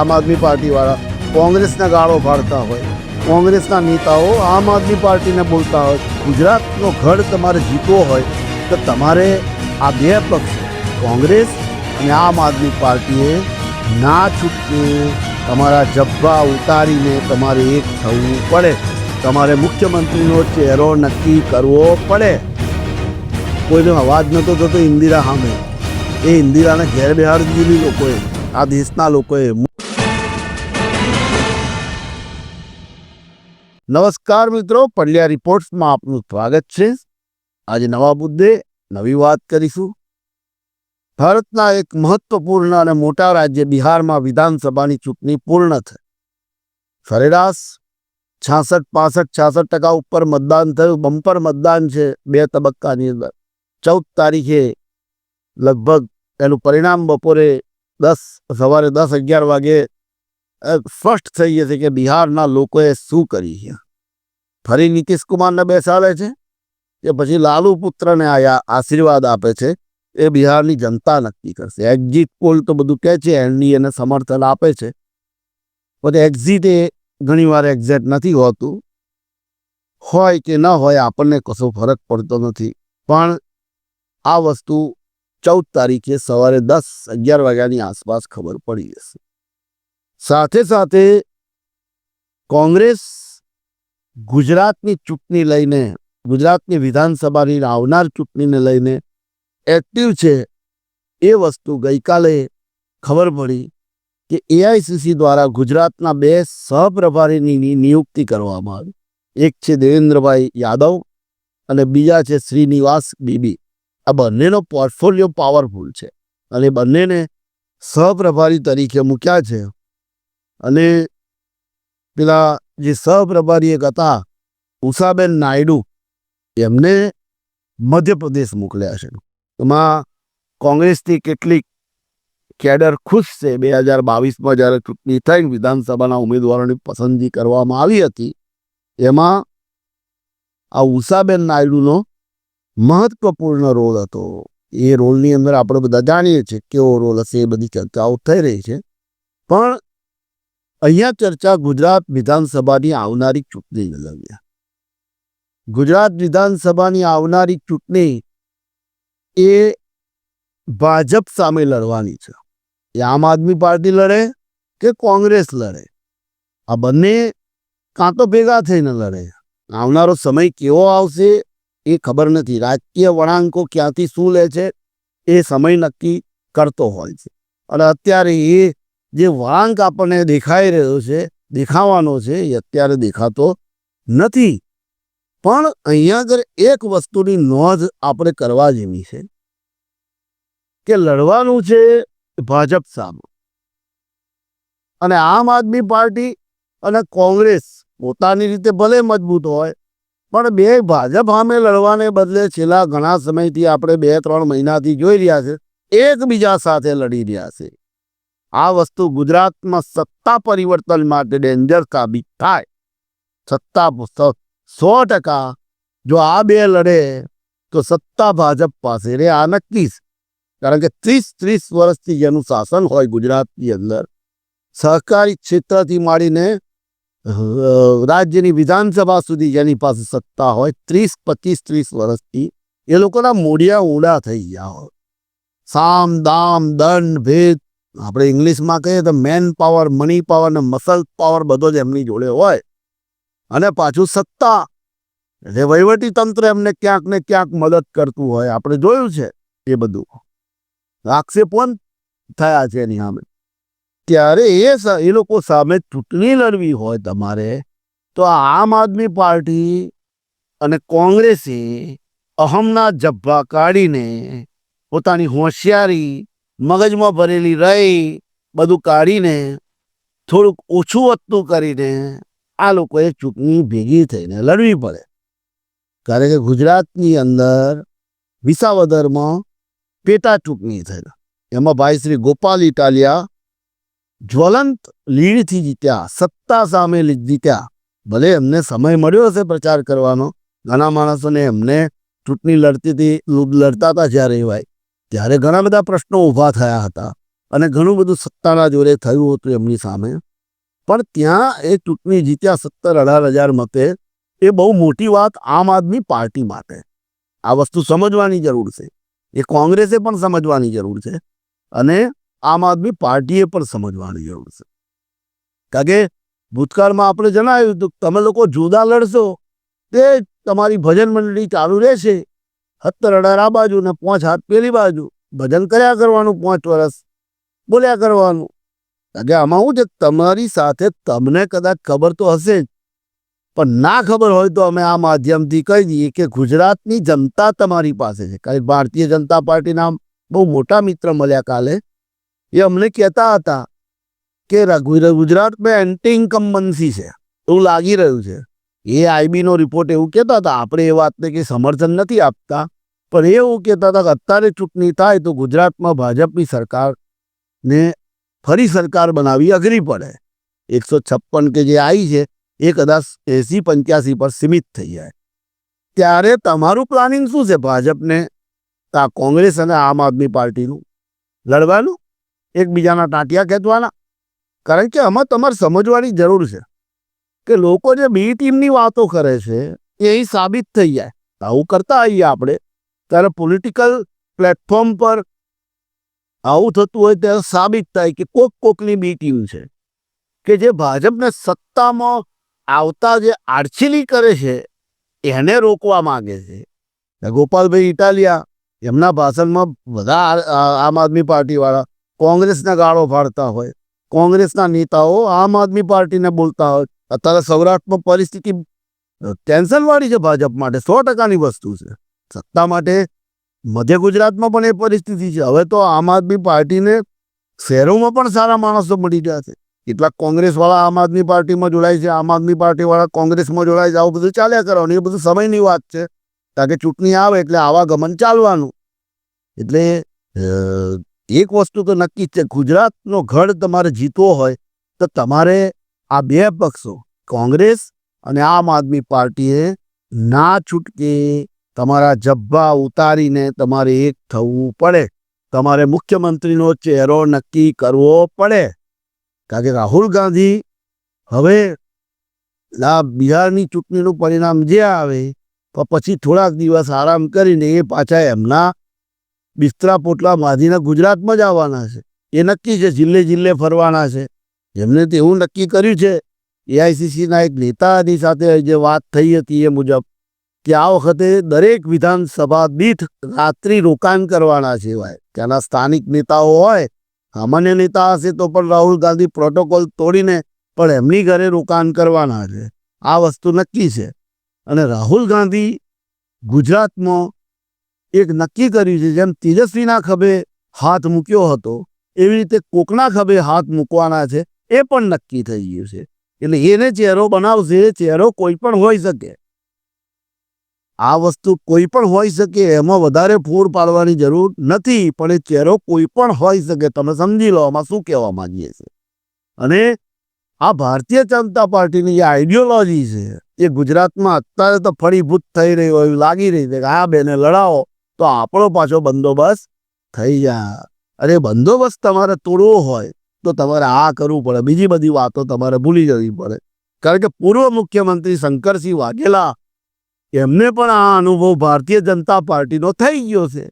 આમ આદમી પાર્ટીવાળા કોંગ્રેસના ગાળો પાડતા હોય, કોંગ્રેસના નેતાઓ આમ આદમી પાર્ટીને બોલતા હોય, ગુજરાતનો ગઢ તમારે જીતવો હોય, તો તમારે આ બે પક્ષ, કોંગ્રેસ અને આમ આદમી પાર્ટીએ ના છૂટકે તમારા જબ્બા ઉતારીને તમારે એક થવું પડે. તમારે મુખ્યમંત્રીનો ચહેરો નક્કી કરવો પડે. કોઈનો અવાજ નહોતો થતો ઇન્દિરા સામે. એ ઇન્દિરાને ઘેર બેહાડી દીધી લોકોએ, આ દેશના લોકોએ. નમસ્કાર મિત્રો, પંડ્યા રિપોર્ટ્સમાં આપનું સ્વાગત છે. આજે નવા મુદ્દે નવી વાત કરીશું. ભારતના એક મહત્વપૂર્ણ અને મોટા રાજ્ય બિહારમાં વિધાનસભાની ચૂંટણી પૂર્ણ થઈ. સરેરાશ છાસઠ, પાસઠ, છાસઠ ટકા ઉપર મતદાન થયું. બમ્પર મતદાન છે બે તબક્કાની અંદર. ચૌદ તારીખે લગભગ એનું પરિણામ બપોરે દસ, સવારે દસ અગિયાર વાગે સ્પષ્ટ થઈ જશે કે બિહારના લોકોએ શું કરી છે? ફરી નીતિશ કુમારને બેસાડે છે કે પછી લાલુ પુત્રને આયા આશીર્વાદ આપે છે? એ બિહારની જનતા નક્કી કરશે. એક્ઝિટ પોલ તો બધું કહે છે, એનડીએને સમર્થન આપે છે. પણ એક્ઝિટ એ ઘણીવાર એક્ઝેક્ટ નથી હોતું. હોય કે ન હોય આપણને કશો ફરક પડતો નથી. પણ આ વસ્તુ ચૌદ તારીખે સવારે દસ, અગિયાર વાગ્યાની આસપાસ ખબર પડી જશે. સાથે સાથે કોંગ્રેસ ગુજરાતની ચૂંટણી લઈને, ગુજરાતની વિધાનસભાની આવનાર ચૂંટણીને લઈને એક્ટિવ છે. એ વસ્તુ ગઈકાલે ખબર પડી કે એઆઈસીસી દ્વારા ગુજરાતના બે સહપ્રભારીની નિયુક્તિ કરવામાં આવી. એક છે દેવેન્દ્રભાઈ યાદવ અને બીજા છે શ્રીનિવાસ બીબી. આ બંનેનો પોર્ટફોલિયો પાવરફુલ છે અને બંનેને સહપ્રભારી તરીકે મૂક્યા છે. અને પેલા જે સહપ્રભારી એક હતા, ઉષાબેન નાયડુ, એમને મધ્યપ્રદેશ મોકલ્યા છે. એમાં કોંગ્રેસની કેટલીક કેડર ખુશ છે. બે હજાર બાવીસમાં જ્યારે ચૂંટણી થઈ વિધાનસભાના ઉમેદવારોની પસંદગી કરવામાં આવી હતી, એમાં આ ઉષાબેન નાયડુનો મહત્વપૂર્ણ રોલ હતો. એ રોલની અંદર આપણે બધા જાણીએ છીએ કેવો રોલ હશે, એ બધી ચર્ચાઓ થઈ રહી છે. પણ અહીંયા ચર્ચા ગુજરાત વિધાનસભાની આવનારી ચૂંટણીને લઈને ગુજરાત વિધાનસભાની આવનારી ચૂંટણી એ ભાજપ સામે લડવાની છે. એ આમ આદમી પાર્ટી લડે કે કોંગ્રેસ લડે? આ બંને કાં તો ભેગા થઈને લડે. આવનારો સમય કેવો આવશે એ ખબર નથી. રાજકીય વળાંકો ક્યાંથી શું લે છે એ સમય નક્કી કરતો હોય છે. અને અત્યારે એ જે વાંક આપણને દેખાઈ રહ્યો છે, દેખાવાનો છે, એ અત્યારે દેખાતો નથી. પણ અહીંયા આગળ એક વસ્તુની નોંધ આપણે કરવા જેવી છે કે લડવાનું છે ભાજપ સામે. અને આમ આદમી પાર્ટી અને કોંગ્રેસ પોતાની રીતે ભલે મજબૂત હોય, પણ બે ભાજપ સામે લડવાને બદલે છેલ્લા ઘણા સમયથી આપણે બે ત્રણ મહિનાથી જોઈ રહ્યા છે, એકબીજા સાથે લડી રહ્યા છે. આ વસ્તુ ગુજરાતમાં સત્તા પરિવર્તન માટે ડેન્જર સાબિત થાય. સત્તા સ- ટકા જો આ બે લડે તો સત્તા ભાજપ પાસે રે આ નક્કી છે. કારણ કે ત્રીસ ત્રીસ વર્ષથી જેનું શાસન હોય ગુજરાતની અંદર. સહકારી ક્ષેત્રથી માંડીને રાજ્યની વિધાનસભા સુધી જેની પાસે સત્તા હોય, ત્રીસ, પચીસ, ત્રીસ વર્ષથી એ લોકોના મૂળિયા ઊંડા થઈ ગયા હોય. સામ, દામ, દંડ, ભેદ આપણે ઇંગ્લિશમાં કહીએ તો મેન પાવર મની પાવર ને મસલ પાવર બધો જ એમની જોડે હોય. અને પાછું સત્તા. એટલે વહીવટી તંત્ર એમને ક્યાંક ને ક્યાંક મદદ કરતું હોય. આપણે જોયું છે એ બધું. આક્ષેપો થયા છે એની સામે. ત્યારે એ એ લોકો સામે ચૂંટણી લડવી હોય તમારે, તો આમ આદમી પાર્ટી અને કોંગ્રેસે અહમના જબ્બા કાઢીને પોતાની હોશિયારી મગજમાં ભરેલી રહી, બધું કાઢીને થોડુંક ઓછું વધતું કરીને આ લોકોએ ચૂંટણી ભેગી થઈને લડવી પડે. કારણ કે ગુજરાતની અંદર વિસાવદરમાં પેટા ચૂંટણી થઈ એમાં ભાઈ શ્રી ગોપાલ ઇટાલિયા જ્વલંત લીડથી જીત્યા, સત્તા સામે જીત્યા. ભલે એમને સમય મળ્યો હશે પ્રચાર કરવાનો. ઘણા માણસોને એમને ચૂંટણી લડતી હતી લડતા હતા જ્યારે એ ભાઈ. ત્યારે ઘણા બધા પ્રશ્નો ઊભા થયા હતા અને ઘણું બધું સત્તાના જોરે થયું હતું એમની સામે. પણ ત્યાં એ ચૂંટણી જીત્યા સત્તર અઢાર હજાર મતે એ બહુ મોટી વાત આમ આદમી પાર્ટી માટે. આ વસ્તુ સમજવાની જરૂર છે. એ કોંગ્રેસે પણ સમજવાની જરૂર છે અને આમ આદમી પાર્ટીએ પણ સમજવાની જરૂર છે. કારણ કે ભૂતકાળમાં આપણે જણાવ્યું હતું તમે લોકો જુદા લડશો તે તમારી ભજન મંડળી ચાલુ રહેશે. સત્તર અઢાર આ બાજુ ને પાંચ હાથ પેલી બાજુ. ભજન કર્યા કરવાનું પાંચ વર્ષ બોલ્યા કરવાનું. કે આમાં શું છે તમારી સાથે તમને કદાચ ખબર તો હશે જ. પણ ના ખબર હોય તો અમે આ માધ્યમથી કહી દઈએ કે ગુજરાતની જનતા તમારી પાસે છે. કારણ ભારતીય જનતા પાર્ટીના બહુ મોટા મિત્ર મળ્યા કાલે. એ અમને કહેતા હતા કે ગુજરાત મેં એન્ટી ઇન્કમ્બન્સી છે. એવું લાગી રહ્યું છે. એ આઈબીનો રિપોર્ટ એવું કહેતા હતા. આપણે એ વાતને કંઈ સમર્થન નથી આપતા. પણ એ એવું કહેતા હતા કે અત્યારે ચૂંટણી થાય તો ગુજરાતમાં ભાજપની સરકારને ફરી સરકાર બનાવવી અઘરી પડે. એકસો છપ્પન કે જે આવી છે, એ કદાચ એસી પંચ્યાસી પર સીમિત થઈ જાય. ત્યારે તમારું પ્લાનિંગ શું છે ભાજપને? આ કોંગ્રેસ અને આમ આદમી પાર્ટીનું લડવાનું? એકબીજાના ટાંટિયા ખેંચવાના? કારણ કે આમાં તમારે સમજવાની જરૂર છે. કે લોકો જે બી ટીમની વાતો કરે છે, એ અહીં સાબિત થઈ જાય. આવું કરતા આવીએ આપણે. ત્યારે પોલિટિકલ પ્લેટફોર્મ પર આવું થતું હોય ત્યારે સાબિત થાય કે કોક કોકની બી ટીમ છે. કે જે ભાજપને સત્તામાં આવતા જે આડછીલી કરે છે, એને રોકવા માગે છે. ગોપાલભાઈ ઇટાલિયા, એમના ભાષણમાં બધા આમ આદમી પાર્ટીવાળા કોંગ્રેસના ગાળો ફાડતા હોય. કોંગ્રેસના નેતાઓ આમ આદમી પાર્ટીને બોલતા હોય. અત્યારે સૌરાષ્ટ્રમાં પરિસ્થિતિ ટેન્શનવાળી છે ભાજપ માટે, સો ટકાની વસ્તુ છે. સત્તા માટે મધ્ય ગુજરાતમાં પણ એ પરિસ્થિતિ છે. હવે તો આમ આદમી પાર્ટીને શહેરોમાં પણ સારા માણસો મળી ગયા છે. કેટલાક કોંગ્રેસવાળા આમ આદમી પાર્ટીમાં જોડાય છે, આમ આદમી પાર્ટીવાળા કોંગ્રેસમાં જોડાય છે. આવું બધું ચાલ્યા કરવાનું, એ બધું સમયની વાત છે. કારણ કે ચૂંટણી આવે એટલે આવાગમન ચાલવાનું. એટલે એક વસ્તુ તો નક્કી જ છે. ગુજરાતનો ગઢ તમારે જીતવો હોય તો તમારે આ બે પક્ષો, કોંગ્રેસ અને આમ આદમી પાર્ટીએ ના છૂટકે તમારા જબ્બા ઉતારીને તમારે એક થવું પડે. તમારે મુખ્યમંત્રીનો ચહેરો નક્કી કરવો પડે. કારણ કે રાહુલ ગાંધી હવે આ બિહારની ચૂંટણીનું પરિણામ જે આવે, તો પછી થોડાક દિવસ આરામ કરીને એ પાછા એમના બિસ્તરા પોટલા બાંધીને ગુજરાતમાં જ આવવાના છે. એ નક્કી છે જિલ્લે જિલ્લે ફરવાના છે. એમને તો એવું નક્કી કર્યું છે એઆઈસીસીના એક નેતાની સાથે જે વાત થઈ હતી એ મુજબ કે આ વખતે દરેક વિધાનસભા દીઠ રાત્રિ રોકાણ કરવાના છે ત્યાંના સ્થાનિક નેતાઓ હોય, સામાન્ય નેતા હશે તો પણ રાહુલ ગાંધી પ્રોટોકોલ તોડીને પણ એમની ઘરે રોકાણ કરવાના છે. આ વસ્તુ નક્કી છે. અને રાહુલ ગાંધી ગુજરાતમાં એક નક્કી કર્યું છે, જેમ તેજસ્વીના ખભે હાથ મૂક્યો હતો, એવી રીતે કોકના ખભે હાથ મૂકવાના છે. એ પણ નક્કી થઈ ગયું છે. એટલે એને ચહેરો બનાવશે, ચહેરો કોઈ પણ હોઈ શકે. આ વસ્તુ કોઈ પણ હોઈ શકે, એમાં વધારે ફૂર પાડવાની જરૂર નથી, પણ એ ચહેરો કોઈ પણ હોઈ શકે. તમે સમજી લો, આમાં શું કહેવા માંગીએ છીએ અને આ ભારતીય જનતા પાર્ટીની જે આઈડિયોલોજી છે, એ ગુજરાતમાં અત્યારે તો ફળીભૂત થઈ રહ્યું હોય એવું લાગી રહી છે કે આ બેને લડાવો. તો આપણો પાછો બંદોબસ્ત થઈ જાય અરે, બંદોબસ્ત તમારે તોડવો હોય તો તમારે આ કરવું પડે. બીજી બધી વાતો તમારે ભૂલી જવી પડે. કારણ કે પૂર્વ મુખ્યમંત્રી શંકરસિંહ વાઘેલા, એમને પણ આ અનુભવ ભારતીય જનતા પાર્ટીનો થઈ ગયો છે.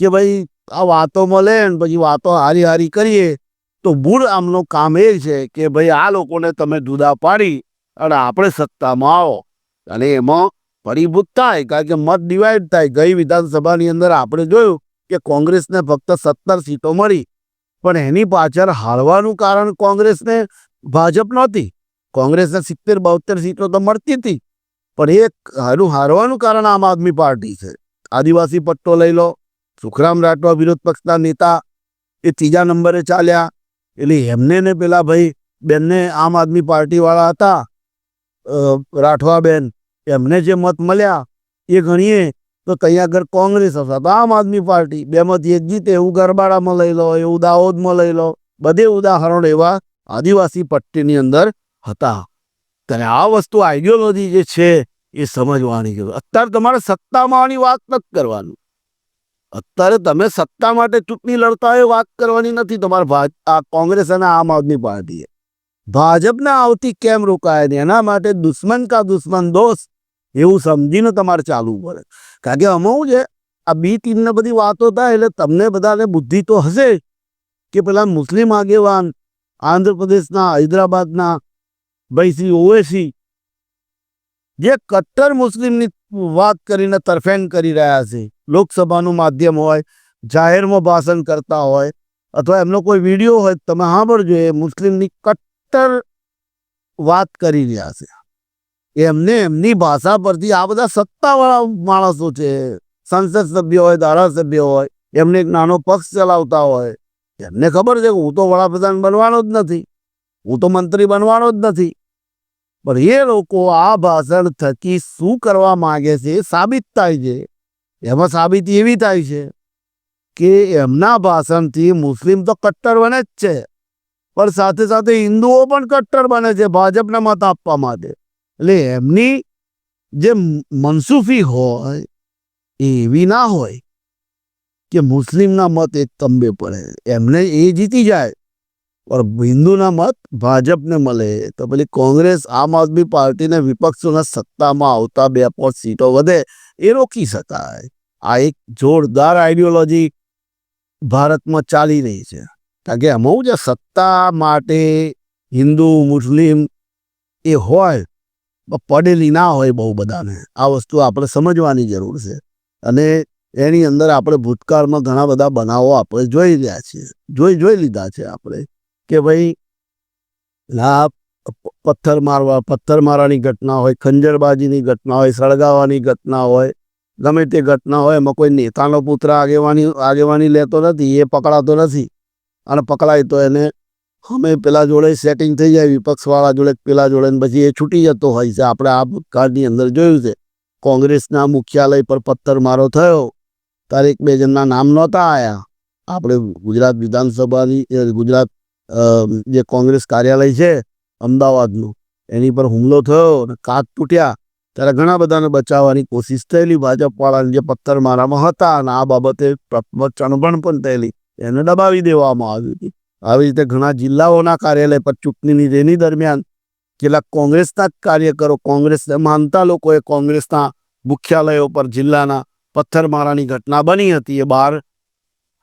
કે ભાઈ, આ વાતો મળે ને પછી વાતો હારી હારી કરીએ, તો મૂળ આમનું કામ એ છે કે ભાઈ, આ લોકોને તમે જુદા પાડી અને આપણે સત્તામાં આવો. અને એમાં પરિભૂત થાય, કારણ કે મત ડિવાઈડ થાય. ગઈ વિધાનસભાની અંદર આપણે જોયું કે કોંગ્રેસને ફક્ત સત્તર સીટો મળી. પણ એની પાછળ હારવાનું કારણ કોંગ્રેસને ભાજપ નહોતી. કોંગ્રેસને સિત્તેર બોતેર સીટો તો મળતી હતી. પણ એ હારું હારવાનું કારણ આમ આદમી પાર્ટી છે. આદિવાસી પટ્ટો લઈ લો, સુખરામ રાઠવા વિરોધ પક્ષના નેતા એ ત્રીજા નંબરે ચાલ્યા. એટલે એમને ને પેલા ભાઈ બેનને આમ આદમી પાર્ટીવાળા હતા રાઠવા રાઠવાબેન, એમને જે મત મળ્યા, એ ગણીએ તો ત્યાં આગળ કોંગ્રેસ હતા તો આમ આદમી પાર્ટી બેમાંથી એક જીતે એવું ગરબાડામાં લઈ લો, એવું દાહોદમાં લઈ લો. બધે ઉદાહરણો એવા આદિવાસી પટ્ટીની અંદર હતા. ત્યારે આ વસ્તુ આઈડિયોલોજી જે છે એ સમજવાની જરૂર. અત્યારે તમારે સત્તામાં આવવાની વાત નથી કરવાનું. અત્યારે તમે સત્તા માટે ચૂંટણી લડતા એ વાત કરવાની નથી. તમારે આ કોંગ્રેસ અને આમ આદમી પાર્ટીએ. ભાજપને આવતી કેમ રોકાય એના માટે દુશ્મન કા દુશ્મન દોસ્ત? એવું સમજીને તમારે ચાલવું પડે. કારણ કે અમુક છે? આ બી ટીમને બધી વાતો થાય એટલે તમને બધાને બુદ્ધિ તો હશે કે પેલા મુસ્લિમ આગેવાન આંધ્રપ્રદેશના, હૈદરાબાદના ભાઈ શ્રી ઓવેસી જે કટ્ટર મુસ્લિમની વાત કરીને તરફેણ કરી રહ્યા છે. લોકસભાનું માધ્યમ હોય, જાહેરમાં ભાષણ કરતા હોય અથવા એમનો કોઈ વીડિયો હોય, તમે સાંભળજો, એ મુસ્લિમની કટ્ટર વાત કરી રહ્યા છે. એમને એમની ભાષા પરથી આ બધા સત્તાવાળા માણસો છે. સંસદ સભ્ય હોય, ધારાસભ્ય હોય, એમને એક નાનો પક્ષ ચલાવતા હોય. એમને ખબર છે કે હું તો વડાપ્રધાન બનવાનો જ નથી. હું તો મંત્રી બનવાનો જ નથી. પણ એ લોકો આ ભાષણ થકી શું કરવા માગે છે એ સાબિત થાય છે. એમાં સાબિતી એવી થાય છે કે એમના ભાષણથી મુસ્લિમ તો કટ્ટર બને જ છે. પણ સાથે સાથે હિન્દુઓ પણ કટ્ટર બને છે ભાજપને મત આપવા માટે. એટલે એમની જે મનસુફી હોય એવી ના હોય કે મુસ્લિમના મત એક તંબે પડે. એમને એ જીતી જાય, પણ હિન્દુના મત ભાજપને મળે. તો પેલી કોંગ્રેસ, આમ આદમી પાર્ટીને વિપક્ષોના સત્તામાં આવતા બે પાંચ સીટો વધે, એ રોકી શકાય. આ એક જોરદાર આઈડિયોલોજી ભારતમાં ચાલી રહી છે. કારણ કે એમાં જે સત્તા માટે હિન્દુ, મુસ્લિમ એ હોય પડેલી ના હોય બહુ બધાને. આ વસ્તુ આપણે સમજવાની જરૂર છે. અને એની અંદર આપણે ભૂતકાળમાં ઘણા બધા બનાવો આપણે જોઈ રહ્યા છીએ. જોઈ જોઈ લીધા છે આપણે કે ભાઈ આ પથ્થર મારવા, પથ્થર મારવાની ઘટના હોય, ખંજરબાજીની ઘટના હોય, સળગાવવાની ઘટના હોય, ગમે તે ઘટના હોય, એમાં કોઈ નેતાનો પુત્ર આગેવાની આગેવાની લેતો નથી, એ પકડાતો નથી. અને પકડાય તો એને અમે પેલા જોડે સેટિંગ થઈ જાય વિપક્ષવાળા જોડે પેલા જોડે પછી એ છૂટી જતો હોય છે. આપણે આ ભૂતકાળની અંદર જોયું છે. કોંગ્રેસના મુખ્યાલય પર પથ્થર મારો થયો. એક બે જણના નામ નહોતા આવ્યા આપણે ગુજરાત વિધાનસભાની ગુજરાત જે કોંગ્રેસ કાર્યાલય છે, અમદાવાદનું, એની પર હુમલો થયો અને કાચ તૂટ્યા. ત્યારે ઘણા બધાને બચાવવાની કોશિશ થયેલી. ભાજપવાળાને જે પથ્થર મારામાં હતા અને આ બાબતે ચણભણ પણ થયેલી. એને દબાવી દેવામાં આવી હતી. આવી રીતે ઘણા જિલ્લાઓના કાર્યાલય પર ચૂંટણીની રેલી દરમિયાન કેટલાક કોંગ્રેસના જ કાર્યકરો કોંગ્રેસ માનતા લોકોએ કોંગ્રેસના મુખ્યાલયો પર જિલ્લાના પથ્થરમારાની ઘટના બની હતી, એ બહાર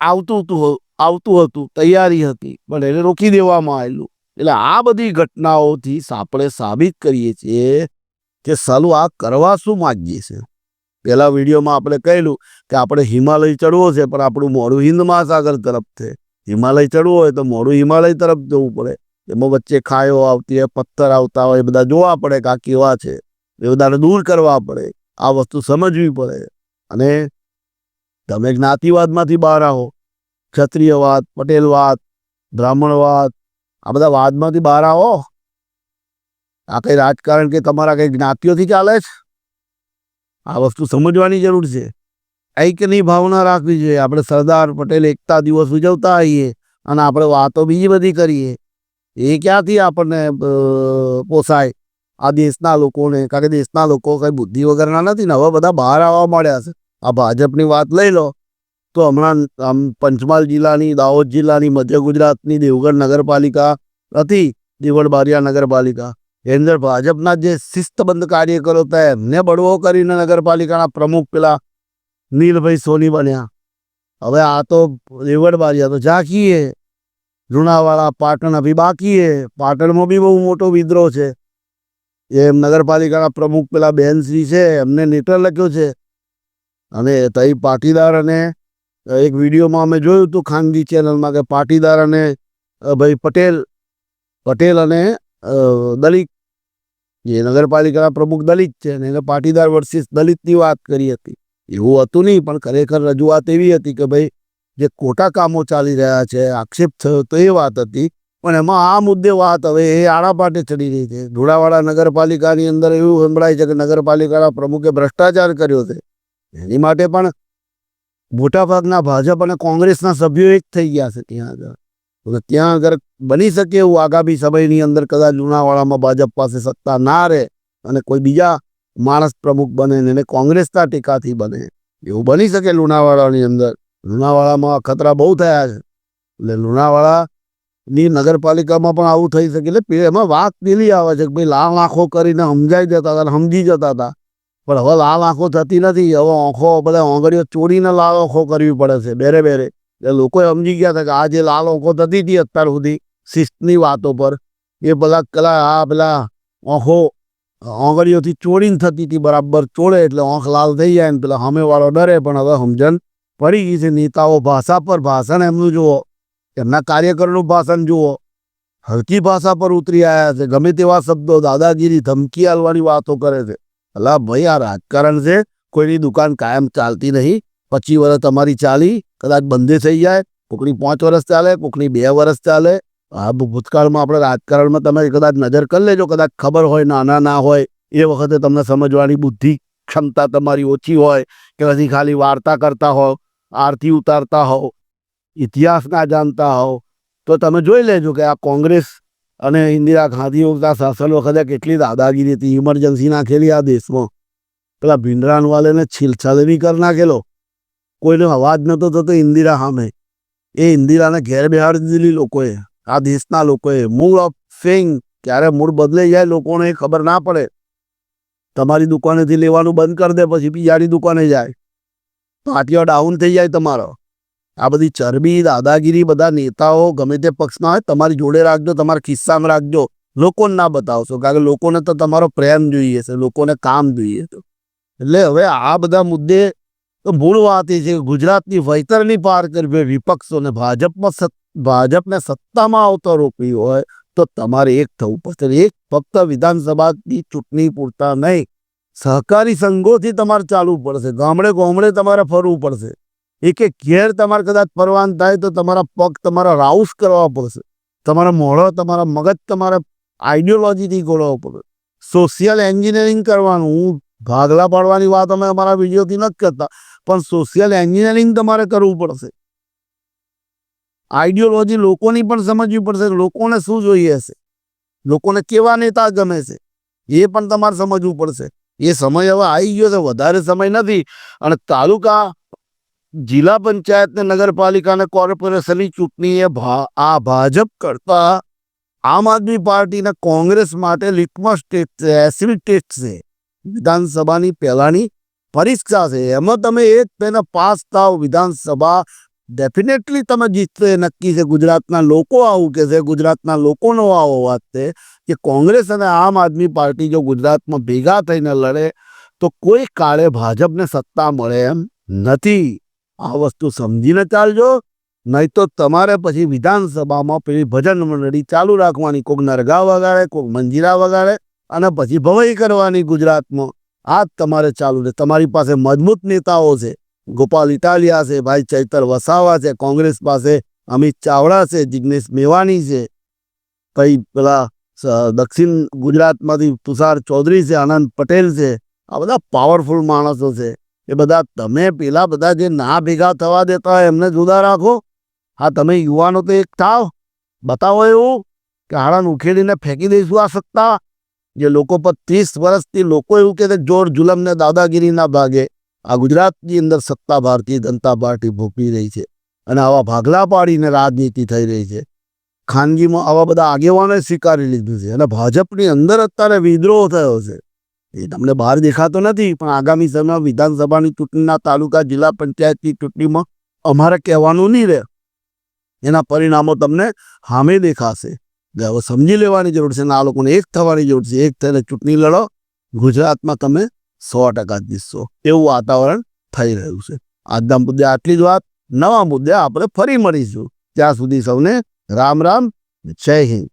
આવતું હતું આવતું હતું, તૈયારી હતી, પણ એને રોકી દેવામાં આવેલું. એટલે આ બધી ઘટનાઓથી આપણે સાબિત કરીએ છીએ કે સાલું આ કરવા શું માગીએ છે. પહેલા વિડીયોમાં આપણે કહેલું કે આપણે હિમાલય ચડવો છે, પણ આપણું મોડું હિન્દ મહાસાગર તરફ છે. હિમાલય ચડવું હોય તો મોડું હિમાલય તરફ જવું પડે. એમાં વચ્ચે ખાયો આવતી હોય, પથ્થર આવતા હોય, એ બધા જોવા પડે કે આ કેવા છે. એ બધાને દૂર કરવા પડે. આ વસ્તુ સમજવી પડે. અને તમે જ્ઞાતિવાદમાંથી બહાર આવો. ક્ષત્રિયવાદ, પટેલવાદ, બ્રાહ્મણવાદ, આ બધા વાદમાંથી બહાર આવો. આ કંઈ રાજકારણ કે તમારા કંઈ જ્ઞાતિઓથી ચાલે છે? આ વસ્તુ સમજવાની જરૂર છે. ઐક્યની ભાવના રાખવી જોઈએ. આપણે સરદાર પટેલ એકતા દિવસ ઉજવતા હોઈએ અને આપણે વાતો બીજી બધી કરીએ. એ ક્યાંથી આપણને પોસાય? આ દેશના લોકોને, કારણ કે દેશના લોકો કંઈ બુદ્ધિ વગરના નથી ને હવે બધા બહાર આવવા માંડ્યા છે. આ ભાજપની વાત લઈ લો. તો હમણાં આમ પંચમહાલ જિલ્લાની, દાહોદ જિલ્લાની, મધ્ય ગુજરાતની, દેવગઢ નગરપાલિકા હતી, દેવગઢ બારિયા નગરપાલિકા. એની અંદર ભાજપના જે શિસ્તબંધ કાર્યકરો હતા, એમને બળવો કરીને નગરપાલિકાના પ્રમુખ પેલા નીલભાઈ સોની બન્યા. હવે આ તો બારિયા તો ઝાંખીએ, લુણાવાડા, પાટણ અભી બાકી હે પાટણમાં બી બહુ મોટો વિદ્રોહ છે. એમ નગરપાલિકાના પ્રમુખ પેલા બેનશ્રી છે, એમને લેટર લખ્યો છે. અને તઈ પાટીદાર અને એક વિડીયોમાં અમે જોયું હતું ખાનગી ચેનલમાં કે પાટીદાર અને ભાઈ પટેલ પટેલ અને દલિત. જે નગરપાલિકાના પ્રમુખ દલિત છે અને એને પાટીદાર વર્સિસ દલિતની વાત કરી હતી. એવું હતું નહીં, પણ ખરેખર રજૂઆત એવી હતી કે ભાઈ, જે ખોટા કામો ચાલી રહ્યા છે, આક્ષેપ થયો તો એ વાત હતી, પણ એમાં આ મુદ્દે વાત હવે એ આડા પાટે ચડી રહી છે. ધોળાવાડા નગરપાલિકાની અંદર એવું સંભળાય છે કે નગરપાલિકાના પ્રમુખે ભ્રષ્ટાચાર કર્યો છે. એની માટે પણ મોટાભાગના ભાજપ અને કોંગ્રેસના સભ્યો એક થઈ ગયા છે ત્યાં આગળ. તો ત્યાં આગળ બની શકે એવું આગામી સમયની અંદર કદાચ લુણાવાડામાં ભાજપ પાસે સત્તા ના રહે અને કોઈ બીજા માણસ પ્રમુખ બને ને એને કોંગ્રેસના ટેકાથી બને. એવું બની શકે લુણાવાડાની અંદર. લુણાવાડામાં ખતરા બહુ થયા છે. એટલે લુણાવાડાની નગરપાલિકામાં પણ આવું થઈ શકે. એટલે એમાં વાત પેલી આવે છે કે ભાઈ લાલ આંખો કરીને સમજાઈ જતા હતા સમજી જતા હતા. પણ હવે લાલ આંખો થતી નથી. હવે આંખો બધા આંગળીઓ ચોરીને લાલ આંખો કરવી પડે છે. બેરે બેરે. એટલે લોકોએ સમજી ગયા હતા કે આ જે લાલ આંખો થતી હતી અત્યાર સુધી, શિસ્તની વાતો પર, એ પેલા કલા આ પેલા આંખો આંગળીઓથી ચોરીને થતી હતી, બરાબર ચોળે એટલે આંખ લાલ થઈ જાય ને પેલા સામેવાળો ડરે, પણ હવે સમજણ પડી ગઈ છે. નેતાઓ ભાષા પર ભાષણ એમનું જુઓ, એમના કાર્યકરનું ભાષણ જુઓ. હલકી ભાષા પર ઉતરી આવ્યા છે. ગમે તેવા શબ્દો દાદાગીરી, ધમકી આલવાની વાતો કરે છે. અલા ભાઈ, આ રાજકારણ છે. કોઈની દુકાન કાયમ ચાલતી નહીં. પચીસ વર્ષ તમારી ચાલી, કદાચ બંધે થઈ જાય. કોકની પાંચ વર્ષ ચાલે, કોકની બે વર્ષ ચાલે. આ ભૂતકાળમાં આપણે રાજકારણમાં તમે કદાચ નજર કરી લેજો, કદાચ ખબર હોય, નાના ના હોય, એ વખતે તમને સમજવાની બુદ્ધિ ક્ષમતા તમારી ઓછી હોય કે પછી ખાલી વાર્તા કરતા હો આરતી ઉતારતા હો ઇતિહાસ ના જાણતા હો તો તમે જોઈ લેજો કે આ કોંગ્રેસ અને ઇન્દિરા ગાંધી વખતના શાસન વખતે કેટલી દાદાગીરી હતી ઇમરજન્સી નાખેલી આ દેશમાં. પેલા ભીંડરાનવાલેને છીલછાલની કરી નાખેલો. કોઈનો અવાજ નહોતો થતો ઇન્દિરા સામે. એ ઇન્દિરાને ઘેર બેહાડી દીધેલી લોકોએ. આ દેશના લોકોએ મૂળ ઓફ ફેંગ ક્યારે મૂળ બદલાઈ જાય લોકોને ખબર ના પડે. તમારી દુકાનેથી લેવાનું બંધ કરી દે, પછી બીજાની દુકાને જાય. પાટિયો ડાઉન થઈ જાય તમારો. આ બધી ચરબી, દાદાગીરી, બધા નેતાઓ ગમે તે પક્ષના હોય, તમારી જોડે રાખજો, તમારા ખિસ્સામાં રાખજો. લોકોને ના બતાવશો, કારણ કે લોકોને તો તમારો પ્રેમ જોઈએ છે, લોકોને કામ જોઈએ છે. એટલે હવે આ બધા મુદ્દે તો મૂળ વાત એ છે કે ગુજરાતની વૈતરણી પાર કરવી વિપક્ષોને, ભાજપમાં ભાજપને સત્તામાં આવતો રોકવી હોય તો તમારે એક થવું પડશે. એક ફક્ત વિધાનસભાની ચૂંટણી પૂરતા નહીં, સહકારી સંઘોથી તમારે ચાલવું પડશે. ગામડે ગામડે તમારે ફરવું પડશે. એક એક ઘેર તમારે કદાચ ફરવાન થાય તો તમારા પગ તમારા રાઉસ કરવા પડશે. તમારા મોઢો, તમારા મગજ, તમારે આઈડિયોલોજીથી ગોળવો પડે. સોશિયલ એન્જિનિયરિંગ કરવાનું. ભાગલા પાડવાની વાત અમે અમારા વિડીયોથી નથી કરતા, પણ સોશિયલ એન્જિનિયરિંગ તમારે કરવું પડશે. આઈડિયોલોજી લોકોની પણ સમજવી પડશે લોકોને શું જોઈએ છે? લોકોને કેવા નેતા ગમે છે? એ પણ તમારે સમજવું પડશે. એ સમય હવે આવી ગયો છે, વધારે સમય નથી. અને તાલુકા જિલ્લા પંચાયત ને નગરપાલિકા અને કોર્પોરેશનની ચૂંટણી એ આ ભાજપ કરતા આમ આદમી પાર્ટીના કોંગ્રેસ માટે લિટમસ ટેસ્ટ છે એસિડ ટેસ્ટ છે. વિધાનસભાની પહેલાની પરીક્ષા છે. એમાં તમે એક તેને પાસ થાવ વિધાનસભા ડેફિનેટલી તમે જીતશો નક્કી છે. ગુજરાતના લોકો આવું કે છે, ગુજરાતના લોકોનો આવો વાત છે કે કોંગ્રેસ અને આમ આદમી પાર્ટી જો ગુજરાતમાં ભેગા થઈને લડે, તો કોઈ કાળે ભાજપને સત્તા મળે એમ નથી. આ વસ્તુ સમજીને ચાલજો. નહીં તો તમારે પછી વિધાનસભામાં પેલી ભજન મંડળી ચાલુ રાખવાની કોઈક નરગા વગાડે કોઈક મંજીરા વગાડે અને પછી ભવાઈ કરવાની ગુજરાતમાં. આ જ તમારે ચાલુ છે. તમારી પાસે મજબૂત નેતાઓ છે. ગોપાલ ઇટાલિયા છે, ભાઈ ચૈતર વસાવા છે, કોંગ્રેસ પાસે અમિત ચાવડા છે, જિગ્નેશ મેવાણી છે. પછી પેલા દક્ષિણ ગુજરાતમાંથી તુષાર ચૌધરી છે, આનંદ પટેલ છે. આ બધા પાવરફુલ માણસો છે. એ બધા તમે પેલા બધા જે ના ભેગા થવા દેતા હોય એમને જુદા રાખો. હા, તમે યુવાનો તો એક થાવ. બતાવો એવું કે હાડાને ઉખેડીને ફેંકી દઈશું આ સત્તા. જે લોકો પર ત્રીસ વર્ષથી લોકો એવું કે જોર જુલમ ને દાદાગીરી ના ભાગે. આ ગુજરાતની અંદર સત્તા ભારતીય જનતા પાર્ટી ભોગવી રહી છે અને આવા ભાગલા પાડીને રાજનીતિ થઈ રહી છે. ખાનગીમાં આવા બધા આગેવાનોએ સ્વીકારી લીધું છે અને ભાજપની અંદર અત્યારે વિદ્રોહ થયો છે. એ તમને બહાર દેખાતો નથી, પણ આગામી સમયમાં વિધાનસભાની ચૂંટણીના તાલુકા જિલ્લા પંચાયતની ચૂંટણીમાં અમારે કહેવાનું નહીં રહે. એના પરિણામો તમને સામે દેખાશે. હવે સમજી લેવાની જરૂર છે અને આ લોકોને એક થવાની જરૂર છે. એક થઈને ચૂંટણી લડો. ગુજરાતમાં તમે સો ટકા જીતશો એવું વાતાવરણ થઈ રહ્યું છે. આજના મુદ્દે આટલી જ વાત. નવા મુદ્દે આપણે ફરી મળીશું. ત્યાં સુધી સૌને રામ રામ, જય હિન્દ.